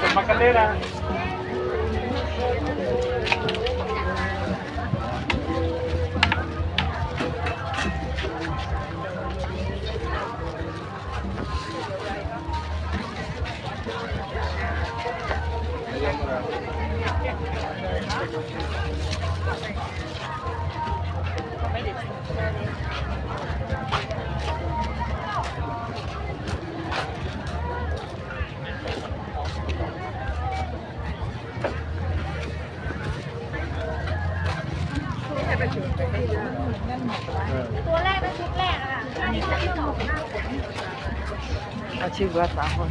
Forma caldera. Thank you. chiva tahun.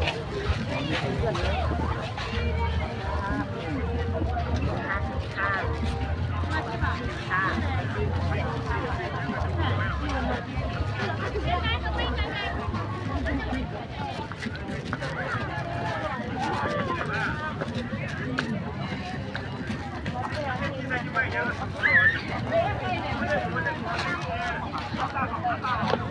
Thank you.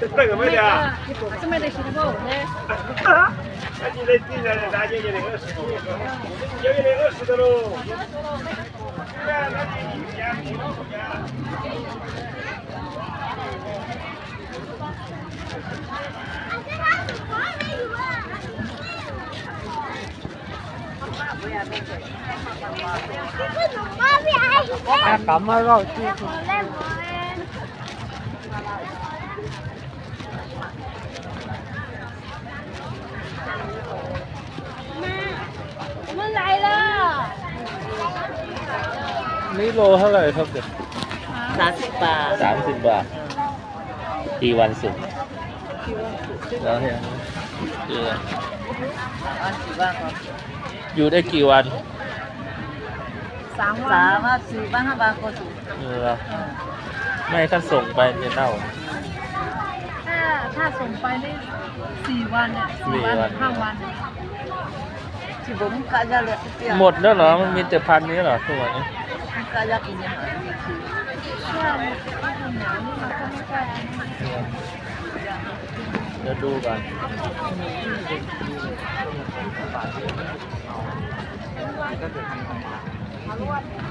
这个没得啊？是没得的货的。啊？那你得进来，大姐姐那个是的，要有那个是的喽。干嘛搞？干嘛搞？ เมื่อไรล่ะนี่โลเท่าไหร่ครับเด็กสามสิบบาทสามสิบบาทกี่วันสุกแล้วเนี่ยเอออันสี่บ้างครับอยู่ได้กี่วันสามวันสามวันสี่บ้างห้าบางก็ถูกเออ ไม่ถ้าส่งไปจะเน่า ถ้าถ้าส่งไปได้สี่วันเนี่ยสี่วันสี่วันห้าวันที่ผมกะจะเลยหมดแล้วเหรอ มันมีแต่พันนี้เหรอทุกวันนี้กะจะกินยังไงเชื่อไหมว่าทำหนาวนี่มันก็ไม่ค่อยเดี๋ยวดูก่อนก็จะทำ